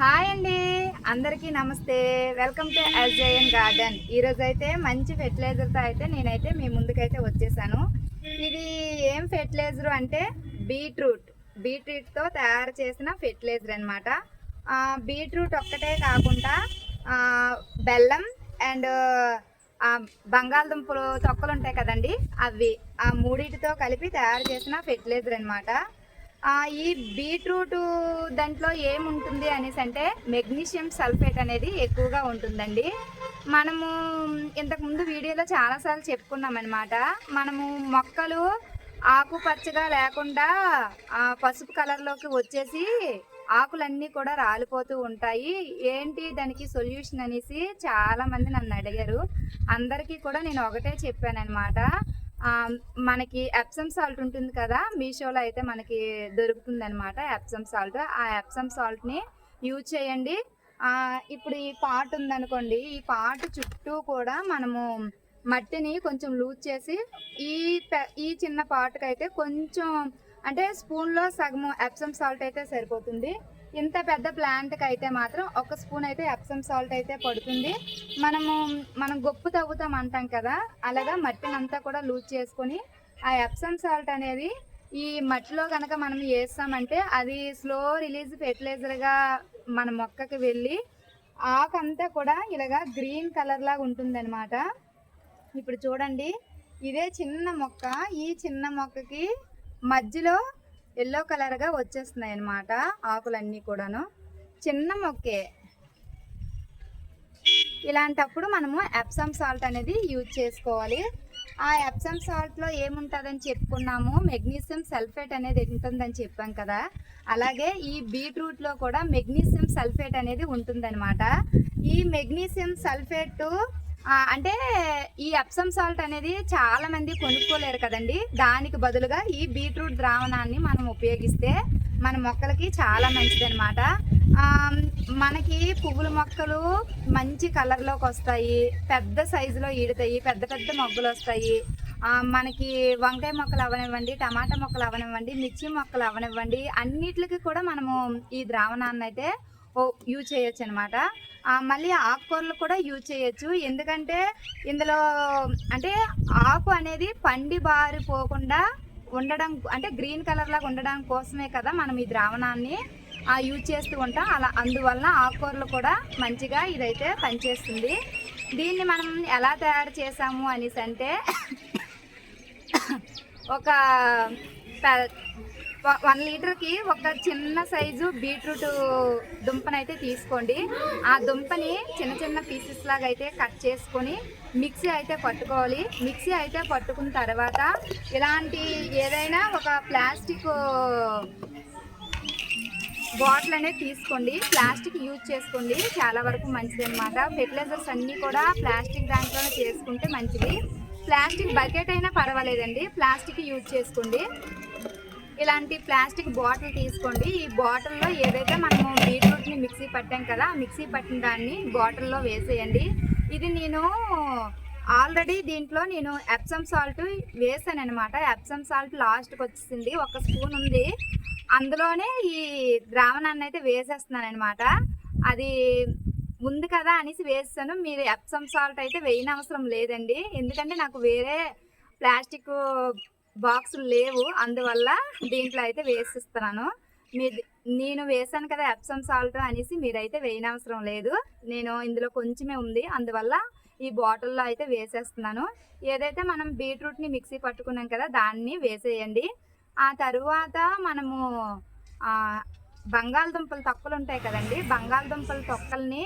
Hi అండి. అందరికీ నమస్తే. వెల్కమ్ టు ఎస్జేఎన్ గార్డెన్ ఈరోజు అయితే మంచి ఫెర్టిలైజర్తో అయితే నేనైతే మీ ముందుకైతే వచ్చేసాను. ఇది ఏం ఫెర్టిలైజర్ అంటే బీట్రూట్. బీట్రూట్తో తయారు చేసిన ఫెర్టిలైజర్ అనమాట బీట్రూట్ ఒక్కటే కాకుండా బెల్లం అండ్ బంగాళదుంపలు తొక్కలు ఉంటాయి కదండి అవి. ఆ మూడింటితో కలిపి తయారు చేసిన ఫెర్టిలైజర్ అనమాట ఈ బీట్రూట్ దాంట్లో ఏముంటుంది అనేసి అంటే మెగ్నీషియం సల్ఫేట్ అనేది ఎక్కువగా ఉంటుందండి. మనము ఇంతకుముందు వీడియోలో చాలాసార్లు చెప్పుకున్నామన్నమాట. మనము మొక్కలు ఆకుపచ్చగా లేకుండా ఆ, పసుపు కలర్లోకి వచ్చేసి ఆకులన్నీ కూడా రాలిపోతూ ఉంటాయి. ఏంటి దానికి సొల్యూషన్ అనేసి చాలామంది నన్ను అడిగారు. అందరికీ కూడా నేను ఒకటే చెప్పాను అనమాట మనకి ఎప్సమ్ సాల్ట్ ఉంటుంది కదా మీషోలో అయితే మనకి దొరుకుతుంది అనమాట ఎప్సమ్ సాల్ట్ ఆ ఎప్సమ్ సాల్ట్ని యూజ్ చేయండి. ఇప్పుడు ఈ పాట్ ఉందనుకోండి ఈ పాట్ చుట్టూ కూడా మనము మట్టిని కొంచెం లూజ్ చేసి ఈ ఈ చిన్న పాటకైతే కొంచెం అంటే స్పూన్లో సగం ఎప్సమ్ సాల్ట్ అయితే సరిపోతుంది. ఇంత పెద్ద ప్లాంట్కి అయితే మాత్రం ఒక స్పూన్ అయితే ఎప్సమ్ సాల్ట్ అయితే పడుతుంది. మనము మనం గొప్పు తవ్వుతాం అంటాం కదా అలాగా మట్టిని అంతా కూడా లూజ్ చేసుకొని ఆ ఎప్సమ్ సాల్ట్ అనేది ఈ మట్టిలో కనుక మనం వేస్తామంటే అది స్లో రిలీజ్ ఫెర్టిలైజర్గా మన మొక్కకి వెళ్ళి ఆకంతా కూడా ఇలాగా గ్రీన్ కలర్ లాగా ఉంటుందన్నమాట. ఇప్పుడు చూడండి ఇదే చిన్న మొక్క ఈ చిన్న మొక్కకి మధ్యలో ఎల్లో కలర్గా వచ్చేస్తున్నాయి అన్నమాట ఆకులన్నీ కూడాను. చిన్న మొక్కే. ఇలాంటప్పుడు మనము ఎప్సమ్ సాల్ట్ అనేది యూజ్ చేసుకోవాలి. ఆ ఎప్సమ్ సాల్ట్లో ఏముంటుందని చెప్పుకున్నాము? మెగ్నీషియం సల్ఫేట్ అనేది ఉంటుందని చెప్పాం కదా. అలాగే ఈ బీట్రూట్లో కూడా మెగ్నీషియం సల్ఫేట్ అనేది ఉంటుందన్నమాట. ఈ మెగ్నీషియం సల్ఫేట్ అంటే ఈ ఎప్సమ్ సాల్ట్ అనేది చాలా మంది కొనుక్కోలేరు కదండి. దానికి బదులుగా ఈ బీట్రూట్ ద్రావణాన్ని మనం ఉపయోగిస్తే మన మొక్కలకి చాలా మంచిదన్నమాట. ఆ, మనకి పువ్వుల మొక్కలు మంచి కలర్లోకి వస్తాయి పెద్ద సైజులో ఈడుతాయి పెద్ద పెద్ద మొగ్గలు వస్తాయి. మనకి వంకాయ మొక్కలు అవనివ్వండి టమాటా మొక్కలు అవనివ్వండి మిర్చి మొక్కలు అవనివ్వండి అన్నిటికి కూడా మనము ఈ ద్రావణాన్ని అయితే యూజ్ చేయొచ్చు అనమాట మళ్ళీ ఆకుకూరలు కూడా యూజ్ చేయొచ్చు. ఎందుకంటే ఇందులో అంటే ఆకు అనేది పండి బారిపోకుండా ఉండడం అంటే గ్రీన్ కలర్ లాగా ఉండడం కోసమే కదా మనం ఈ ద్రావణాన్ని యూజ్ చేస్తూ ఉంటాం. అలా అందువలన ఆకుకూరలు కూడా మంచిగా ఇదైతే పనిచేస్తుంది. దీన్ని మనం ఎలా తయారు చేసాము అనేసి అంటే ఒక వన్ లీటర్కి ఒక చిన్న సైజు బీట్రూట్ దుంపనైతే తీసుకోండి. ఆ దుంపని చిన్న చిన్న పీసెస్ లాగా అయితే కట్ చేసుకొని మిక్సీ అయితే పట్టుకోవాలి. మిక్సీ అయితే పట్టుకున్న తర్వాత ఇలాంటి ఏదైనా ఒక ప్లాస్టిక్ బాటిల్ అనేది తీసుకోండి. ప్లాస్టిక్ యూజ్ చేసుకోండి. చాలా వరకు మంచిది అనమాట ఫెర్టిలైజర్స్ అన్నీ కూడా ప్లాస్టిక్ దాంట్లోనే చేసుకుంటే మంచిది. ప్లాస్టిక్ బకెట్ అయినా పర్వాలేదండి. ప్లాస్టిక్ యూజ్ చేసుకోండి. ఇలాంటి ప్లాస్టిక్ బాటిల్ తీసుకోండి. ఈ బాటిల్లో ఏదైతే మనము బీట్రూట్ని మిక్సీ పట్టాం కదా మిక్సీ పట్టిన దాన్ని బాటిల్లో వేసేయండి. ఇది నేను ఆల్రెడీ దీంట్లో నేను ఎప్సమ్ సాల్ట్ వేసాను అనమాట ఎప్సమ్ సాల్ట్ లాస్ట్కి వచ్చింది ఒక స్పూన్ ఉంది. అందులోనే ఈ ద్రావణాన్ని అయితే వేసేస్తున్నాను అనమాట అది ఉంది కదా అనేసి వేస్తాను మీరు ఎప్సమ్ సాల్ట్ అయితే వేయనవసరం లేదండి. ఎందుకంటే నాకు వేరే ప్లాస్టిక్ బాక్సులు లేవు. అందువల్ల దీంట్లో అయితే వేసిస్తున్నాను. మీ నేను వేసాను కదా ఎప్సమ్ సాల్ట్ అనేసి మీరైతే వేయనవసరం లేదు. నేను ఇందులో కొంచెమే ఉంది. అందువల్ల ఈ బాటిల్లో అయితే వేసేస్తున్నాను. ఏదైతే మనం బీట్రూట్ని మిక్సీ పట్టుకున్నాం కదా దాన్ని వేసేయండి. ఆ తరువాత మనము బంగాళదుంపలు బంగాళదుంపల తొక్కలు ఉంటాయి కదండి బంగాళదుంపల తొక్కల్ని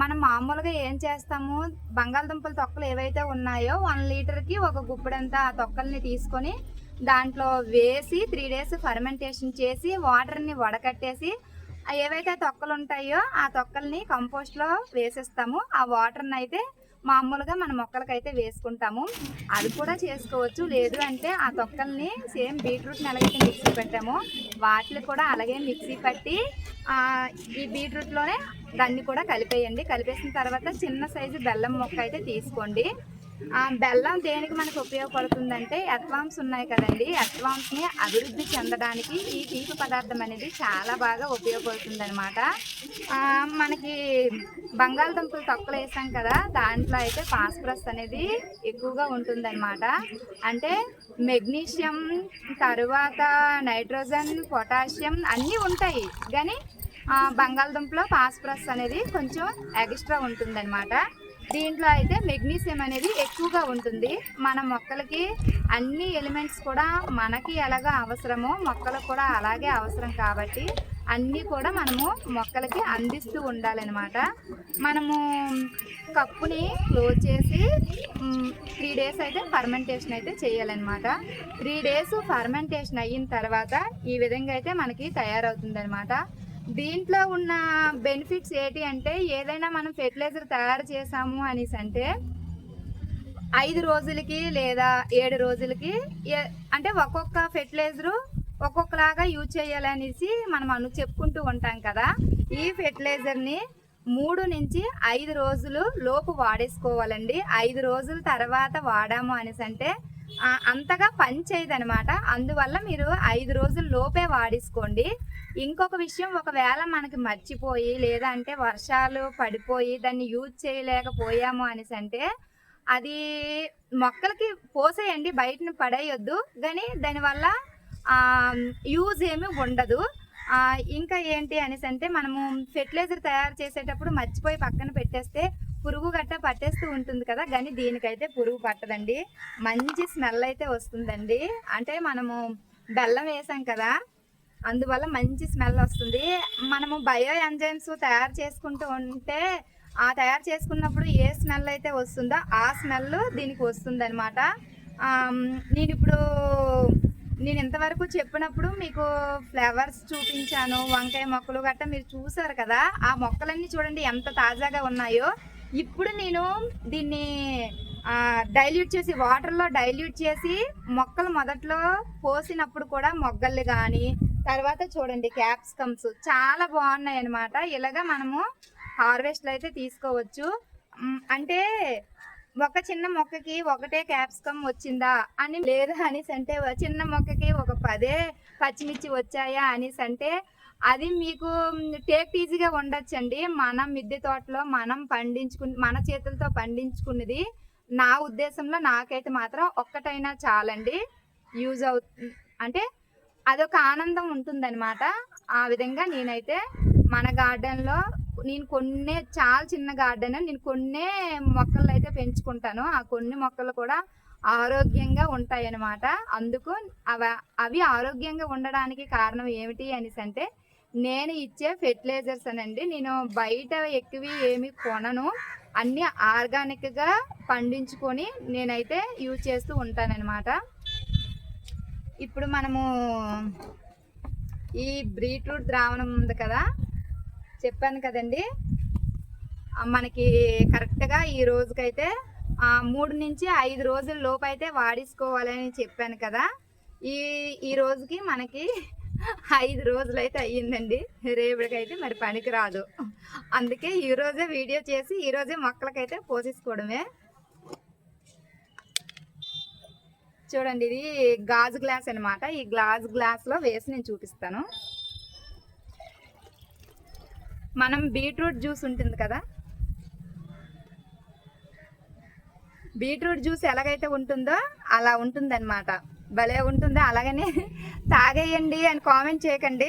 మనం మామూలుగా ఏం చేస్తాము? బంగాళదుంపల తొక్కలు ఏవైతే ఉన్నాయో వన్ లీటర్కి ఒక గుప్పెడంతా ఆ తొక్కల్ని తీసుకొని దాంట్లో వేసి త్రీ డేస్ ఫర్మెంటేషన్ చేసి వాటర్ని వడకట్టేసి ఆ ఏవైతే తొక్కలు ఉంటాయో ఆ తొక్కల్ని కంపోస్ట్లో వేసేస్తాము. ఆ వాటర్ని అయితే మామూలుగా మన మొక్కలకైతే వేసుకుంటాము. అది కూడా చేసుకోవచ్చు. లేదు అంటే ఆ తొక్కల్ని సేమ్ బీట్రూట్ని ఎలాగైతే మిక్సీ పెట్టామో. వాటిని కూడా అలాగే మిక్సీ పట్టి ఈ బీట్రూట్లోనే దాన్ని కూడా కలిపేయండి. కలిపేసిన తర్వాత చిన్న సైజు బెల్లం మొక్క అయితే తీసుకోండి. బెల్లం దేనికి మనకు ఉపయోగపడుతుందంటే ఎత్వామ్స్ ఉన్నాయి కదండి. ఎత్వామ్స్ని అభివృద్ధి చెందడానికి ఈ తీపి పదార్థం అనేది చాలా బాగా ఉపయోగపడుతుంది అనమాట మనకి బంగాళదుంపలు తొక్కలు వేసాం కదా దాంట్లో అయితే ఫాస్ఫరస్ అనేది ఎక్కువగా ఉంటుందన్నమాట. అంటే మెగ్నీషియం తరువాత నైట్రోజన్ పొటాషియం అన్నీ ఉంటాయి. కానీ బంగాళదుంపలో ఫాస్ఫరస్ అనేది కొంచెం ఎక్స్ట్రా ఉంటుందన్నమాట. దీంట్లో అయితే మెగ్నీషియం అనేది ఎక్కువగా ఉంటుంది. మన మొక్కలకి అన్ని ఎలిమెంట్స్ కూడా మనకి ఎలాగ అవసరమో మొక్కలకు కూడా అలాగే అవసరం కాబట్టి అన్నీ కూడా మనము మొక్కలకి అందిస్తూ ఉండాలన్నమాట. మనము కప్పుని క్లోజ్ చేసి త్రీ డేస్ అయితే ఫర్మెంటేషన్ అయితే చేయాలన్నమాట. త్రీ డేస్ ఫర్మెంటేషన్ అయిన తర్వాత ఈ విధంగా అయితే మనకి తయారవుతుందన్నమాట. దీంట్లో ఉన్న బెనిఫిట్స్ ఏంటి అంటే ఏదైనా మనం ఫెర్టిలైజర్ తయారు చేసాము అనేసి అంటే ఐదు రోజులకి లేదా ఏడు రోజులకి ఏ- అంటే ఒక్కొక్క ఫెర్టిలైజరు ఒక్కొక్కలాగా యూజ్ చేయాలనేసి మనం అను చెప్పుకుంటూ ఉంటాం కదా. ఈ ఫెర్టిలైజర్ని మూడు నుంచి ఐదు రోజులు లోపు వాడేసుకోవాలండి. ఐదు రోజుల తర్వాత వాడాము అనేసి అంటే అంతగా పని చేయదనమాట. అందువల్ల మీరు ఐదు రోజుల లోపే వాడేసుకోండి. ఇంకొక విషయం ఒకవేళ మనకి మర్చిపోయి లేదా అంటే వర్షాలు పడిపోయి దాన్ని యూజ్ చేయలేకపోయాము అనేసి అంటే అది మొక్కలకి పోసేయండి బయటను పడేయొద్దు. కానీ దానివల్ల యూజ్ ఏమీ ఉండదు. ఇంకా ఏంటి అనేసి అంటే మనము ఫెర్టిలైజర్ తయారు చేసేటప్పుడు మర్చిపోయి పక్కన పెట్టేస్తే పురుగు గట్ట పట్టేస్తూ ఉంటుంది కదా కానీ దీనికైతే పురుగు పట్టదండి. మంచి స్మెల్ అయితే వస్తుందండి. అంటే మనము బెల్లం వేసాం కదా అందువల్ల మంచి స్మెల్ వస్తుంది. మనము బయో ఎంజైమ్స్ తయారు చేసుకుంటూ ఉంటే ఆ తయారు చేసుకున్నప్పుడు ఏ స్మెల్ అయితే వస్తుందో ఆ స్మెల్ దీనికి వస్తుంది అనమాట నేను ఇప్పుడు నేను ఇంతవరకు చెప్పినప్పుడు మీకు ఫ్లవర్స్ చూపించాను వంకాయ మొక్కలు గట్ట మీరు చూసారు కదా ఆ మొక్కలన్నీ చూడండి ఎంత తాజాగా ఉన్నాయో. ఇప్పుడు నేను దీన్ని డైల్యూట్ చేసి వాటర్లో డైల్యూట్ చేసి మొక్కలు మొదట్లో పోసినప్పుడు కూడా మొగ్గలు కానీ తర్వాత చూడండి క్యాప్సికమ్స్ చాలా బాగున్నాయి అనమాట ఇలాగా మనము హార్వెస్ట్లో అయితే తీసుకోవచ్చు. అంటే ఒక చిన్న మొక్కకి ఒకటే క్యాప్సికమ్ వచ్చిందా అని లేదా అనేసి అంటే చిన్న మొక్కకి ఒక పదే పచ్చిమిర్చి వచ్చాయా అనేసి అంటే అది మీకు టేక్ ఈజీగా ఉండొచ్చండి. మన మిద్దె తోటలో మనం పండించుకుని మన చేతులతో పండించుకున్నది నా ఉద్దేశంలో నాకైతే మాత్రం ఒక్కటైనా చాలండి. యూజ్ అవు అంటే అదొక ఆనందం ఉంటుందన్నమాట. ఆ విధంగా నేనైతే మన గార్డెన్లో నేను కొన్నే చాలా చిన్న గార్డెన్ నేను కొన్నే మొక్కలు అయితే పెంచుకుంటాను. ఆ కొన్ని మొక్కలు కూడా ఆరోగ్యంగా ఉంటాయి అన్నమాట అందుకు అవ అవి ఆరోగ్యంగా ఉండడానికి కారణం ఏమిటి అనేసి అంటే నేను ఇచ్చే ఫెర్టిలైజర్స్ అనండి. నేను బయట ఎక్కువ ఏమి కొనను. అన్నీ ఆర్గానిక్గా పండించుకొని నేనైతే యూజ్ చేస్తూ ఉంటానన్నమాట. ఇప్పుడు మనము ఈ బీట్రూట్ ద్రావణం ఉంది కదా చెప్పాను కదండి. మనకి కరెక్ట్గా ఈ రోజుకైతే ఆ, మూడు నుంచి ఐదు రోజుల లోపు అయితే వాడేసుకోవాలని చెప్పాను కదా. ఈ ఈ రోజుకి మనకి ఐదు రోజులు అయితే అయ్యిందండి. రేపటికైతే మరి పనికి రాదు. అందుకే ఈ రోజే వీడియో చేసి ఈ రోజే మొక్కలకైతే పోసేసుకోవడమే. చూడండి ఇది గాజు గ్లాస్ అనమాట ఈ గ్లాస్ గ్లాస్లో వేసి నేను చూపిస్తాను. మనం బీట్రూట్ జ్యూస్ ఉంటుంది కదా? బీట్రూట్ జ్యూస్ ఎలాగైతే ఉంటుందో అలా ఉంటుందన్నమాట. భలే ఉంటుంది అలాగనే తాగేయండి అని కామెంట్ చేయకండి.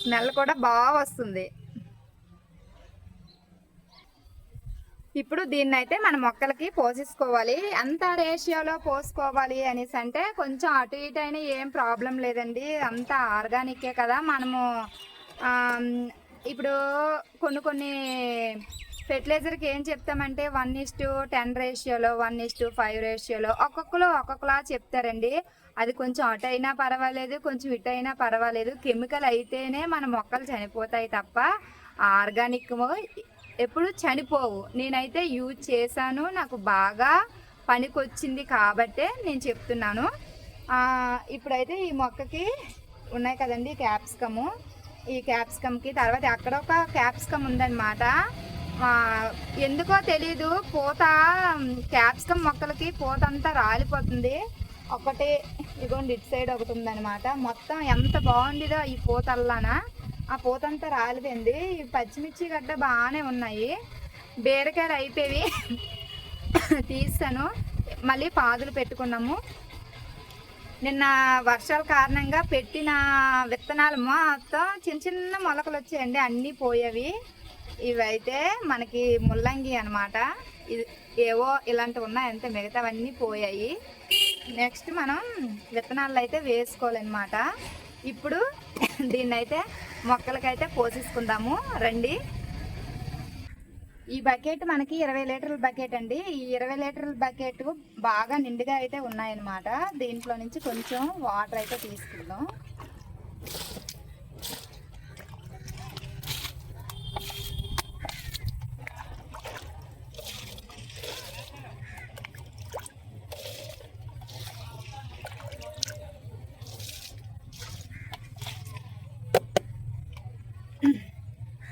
స్మెల్ కూడా బాగా వస్తుంది. ఇప్పుడు దీన్ని అయితే మన మొక్కలకి పోసేసుకోవాలి. ఎంత రేషియోలో పోసుకోవాలి అనేసి అంటే కొంచెం అటు ఇటు అయినా ఏం ప్రాబ్లం లేదండి. అంతా ఆర్గానికే కదా మనము ఇప్పుడు కొన్ని కొన్ని ఫెర్టిలైజర్కి ఏం చెప్తామంటే వన్ ఇస్ టు టెన్ రేషియోలో వన్ ఇస్ టు ఫైవ్ రేషియోలో ఒక్కొక్కలో ఒక్కొక్కలా చెప్తారండి. అది కొంచెం అటు అయినా పర్వాలేదు కొంచెం ఇటు అయినా పర్వాలేదు. కెమికల్ అయితేనే మన మొక్కలు చనిపోతాయి తప్ప ఆర్గానిక్ ఎప్పుడు చనిపోవు. నేనైతే యూజ్ చేశాను నాకు బాగా పనికొచ్చింది కాబట్టే నేను చెప్తున్నాను. ఇప్పుడైతే ఈ మొక్కకి ఉన్నాయి కదండి క్యాప్సికము. ఈ క్యాప్సికమ్కి తర్వాత అక్కడ ఒక క్యాప్సికమ్ ఉందన్నమాట. ఎందుకో తెలీదు. పూత క్యాప్సికమ్ మొక్కలకి పూత అంతా రాలిపోతుంది. ఒకటి ఇదిగోండి ఇటు సైడ్ ఒకటి ఉందన్నమాట మొత్తం ఎంత బాగుండిదో ఈ పూత ఆ పూత అంతా రాలిపోయింది. ఈ పచ్చిమిర్చి గడ్డ బాగానే ఉన్నాయి. బీరకాయలు అయిపోయి తీస్తాను. మళ్ళీ పాదులు పెట్టుకున్నాము. నిన్న వర్షాల కారణంగా పెట్టిన విత్తనాలు మొత్తం చిన్న చిన్న మొలకలు వచ్చాయండి అన్నీ పోయేవి. ఇవైతే మనకి ముల్లంగి అనమాట ఇది ఏవో ఇలాంటివి ఉన్నాయంటే మిగతావన్నీ పోయాయి. నెక్స్ట్ మనం విత్తనాలు అయితే వేసుకోవాలన్నమాట. ఇప్పుడు దీన్ని అయితే మొక్కలకైతే పోసేసుకుందాము. రండి. ఈ బకెట్ మనకి ఇరవై లీటర్ల బకెట్ అండి. ఈ ఇరవై లీటర్ల బకెట్ బాగా నిండుగా అయితే ఉన్నాయన్నమాట. దీంట్లో నుంచి కొంచెం వాటర్ అయితే తీసుకుందాం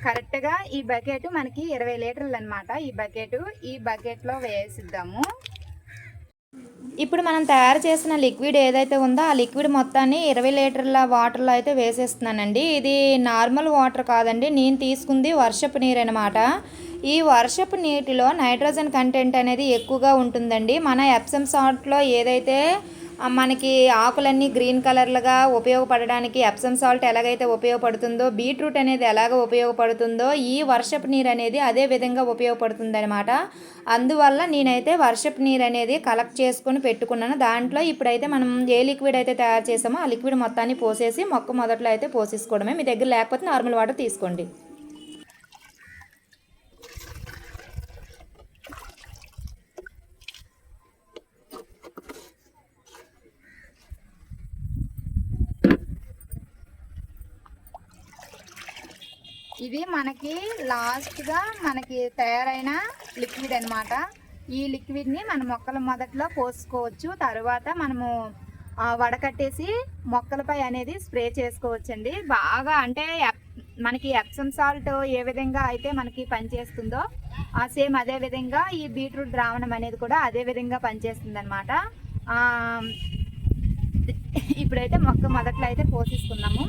కరెక్ట్గా ఈ బకెట్ మనకి ఇరవై లీటర్లు అనమాట ఈ బకెట్ ఈ బకెట్లో వేసిద్దాము. ఇప్పుడు మనం తయారు చేసిన లిక్విడ్ ఏదైతే ఉందో ఆ లిక్విడ్ మొత్తాన్ని ఇరవై లీటర్ల వాటర్లో అయితే వేసేస్తున్నానండి. ఇది నార్మల్ వాటర్ కాదండి నేను తీసుకుంది వర్షపు నీరు అనమాట ఈ వర్షపు నీటిలో నైట్రోజన్ కంటెంట్ అనేది ఎక్కువగా ఉంటుందండి. మన ఎప్సమ్ సాల్ట్లో ఏదైతే మనకి ఆకులన్నీ గ్రీన్ కలర్లుగా ఉపయోగపడడానికి ఎప్సమ్ సాల్ట్ ఎలాగైతే ఉపయోగపడుతుందో బీట్రూట్ అనేది ఎలాగ ఉపయోగపడుతుందో ఈ వర్షపు నీరు అనేది అదే విధంగా ఉపయోగపడుతుంది అనమాట అందువల్ల నేనైతే వర్షపు నీరు అనేది కలెక్ట్ చేసుకొని పెట్టుకున్నాను. దాంట్లో ఇప్పుడైతే మనం ఏ లిక్విడ్ అయితే తయారు చేసామో ఆ లిక్విడ్ మొత్తాన్ని పోసేసి మొక్క మొదట్లో అయితే పోసేసుకోవడమే. మీ దగ్గర లేకపోతే నార్మల్ వాటర్ తీసుకోండి. ఇది మనకి లాస్ట్గా మనకి తయారైన లిక్విడ్ అన్నమాట. ఈ లిక్విడ్ని మన మొక్కల మొదట్లో పోసుకోవచ్చు తర్వాత మనము వడకట్టేసి మొక్కలపై అనేది స్ప్రే చేసుకోవచ్చండి. బాగా అంటే మనకి ఎప్సమ్ సాల్ట్ ఏ విధంగా అయితే మనకి పనిచేస్తుందో ఆ సేమ్ అదే విధంగా ఈ బీట్రూట్ ద్రావణం అనేది కూడా అదే విధంగా పనిచేస్తుంది అనమాట ఇప్పుడైతే మొక్క మొదట్లో అయితే పోషిస్తున్నాము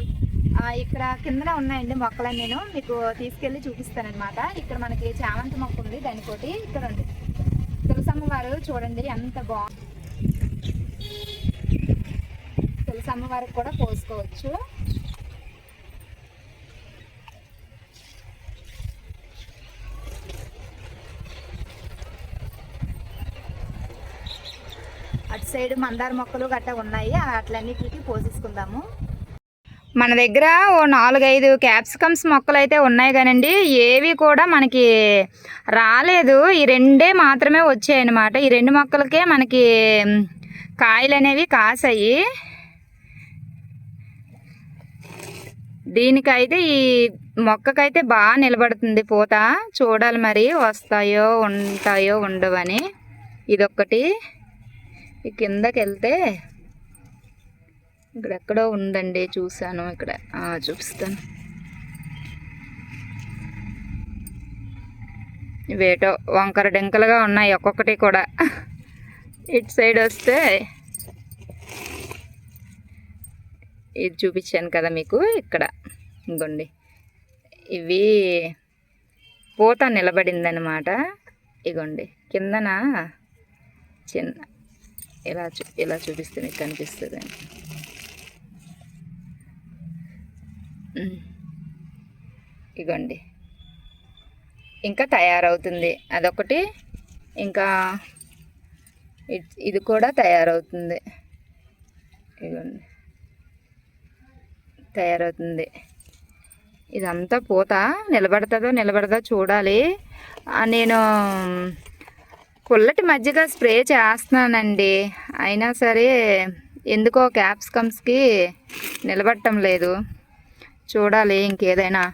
ఇక్కడ కిందన ఉన్నాయండి మొక్కలని నేను మీకు తీసుకెళ్ళి చూపిస్తానమాట ఇక్కడ మనకి చామంతి మొక్క ఉంది దానికోటి ఇక్కడ ఉంది. తులసమ్మ వారు చూడండి ఎంత బాగుంది తులసమ్మ వారికి కూడా పోసుకోవచ్చు అటు సైడ్ మందార మొక్కలు గట్టా ఉన్నాయి. అట్లన్నిటికి పోసేసుకుందాము. మన దగ్గర ఓ నాలుగైదు క్యాప్సికమ్స్ మొక్కలు అయితే ఉన్నాయి కానండి. ఏవి కూడా మనకి రాలేదు. ఈ రెండే మాత్రమే వచ్చాయన్నమాట. ఈ రెండు మొక్కలకే మనకి కాయలు అనేవి కాసాయి. దీనికైతే ఈ మొక్కకైతే బాగా నిలబడుతుంది పూత. చూడాలి మరి వస్తాయో ఉంటాయో ఉండవని. ఇదొక్కటి. ఈ కిందకి వెళ్తే ఇక్కడ ఎక్కడో ఉందండి చూశాను ఇక్కడ. చూపిస్తాను. ఇవేటో వంకర డెంకలుగా ఉన్నాయి ఒక్కొక్కటి కూడా. ఇటు సైడ్ వస్తే ఇది చూపించాను కదా మీకు ఇక్కడ. ఇంకోండి. ఇవి పూత నిలబడిందనమాట ఇగోండి. కిందన? చిన్న. ఇలా చూ ఇలా చూపిస్తే మీకు కనిపిస్తుంది ఇగోండి. ఇంకా తయారవుతుంది. అదొకటి. ఇంకా ఇది కూడా తయారవుతుంది. ఇదిగోండి తయారవుతుంది. ఇదంతా పూత. నిలబడుతుందో నిలబడదో చూడాలి. నేను పుల్లటి మధ్యగా స్ప్రే చేస్తున్నానండి. అయినా సరే ఎందుకో క్యాప్సికమ్స్కి నిలబడటం లేదు. చూడాలి ఇంకేదైనా.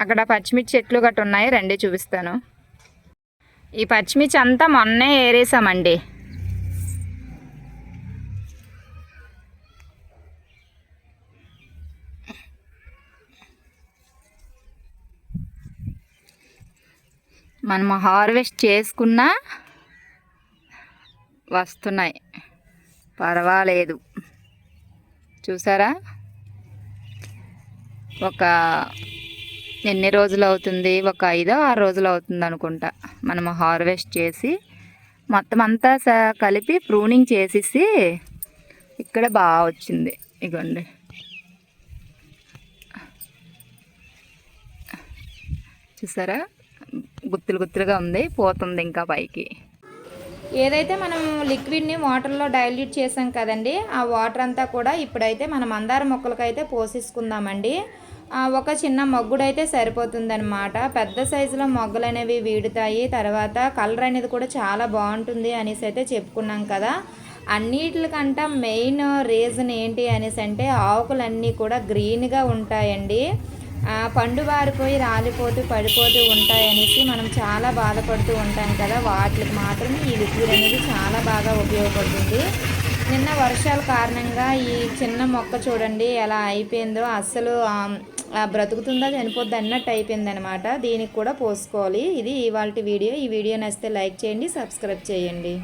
అక్కడ పచ్చిమిర్చి చెట్లు గట్ట ఉన్నాయి రండి చూపిస్తాను. ఈ పచ్చిమిర్చి అంతా మొన్నే ఏరేసామండి. మనం హార్వెస్ట్ చేసుకున్నా వస్తున్నాయి. పర్వాలేదు. చూసారా? ఒక ఎన్ని రోజులు అవుతుంది? ఒక ఐదో ఆరు రోజులు అవుతుంది అనుకుంటా. మనం హార్వెస్ట్ చేసి మొత్తం అంతా స- కలిపి ప్రూనింగ్ చేసేసి ఇక్కడ బాగా వచ్చింది. ఇగోండి. చూసారా? గుత్తులు గుత్తులుగా ఉంది పోతుంది ఇంకా పైకి. ఏదైతే మనం లిక్విడ్ని వాటర్లో డైల్యూట్ చేసాం కదండి ఆ వాటర్ అంతా కూడా ఇప్పుడైతే మనం మందార మొక్కలకైతే పోసేసుకుందామండి. ఒక చిన్న మొగ్గుడైతే సరిపోతుందన్నమాట. పెద్ద సైజులో మొగ్గలు అనేవి వీడుతాయి. తర్వాత కలర్ అనేది కూడా చాలా బాగుంటుంది అనేసి అయితే చెప్పుకున్నాం కదా. అన్నిటికంట మెయిన్ రీజన్ ఏంటి అనేసి అంటే ఆకులన్నీ కూడా గ్రీన్గా ఉంటాయండి. పండు వారిపోయి రాలిపోతూ పడిపోతూ ఉంటాయనేసి మనం చాలా బాధపడుతూ ఉంటాం కదా. వాటికి మాత్రమే ఈ లిక్విడ్ అనేది చాలా బాగా ఉపయోగపడుతుంది. నిన్న వర్షాల కారణంగా ఈ చిన్న మొక్క చూడండి ఎలా అయిపోయిందో. అస్సలు బ్రతుకుతుందా చనిపోద్ది అన్నట్టు అయిపోయింది అనమాట దీనికి కూడా పోసుకోవాలి. ఇది ఇవాళ వీడియో. ఈ వీడియో నచ్చితే లైక్ చేయండి సబ్స్క్రైబ్ చేయండి.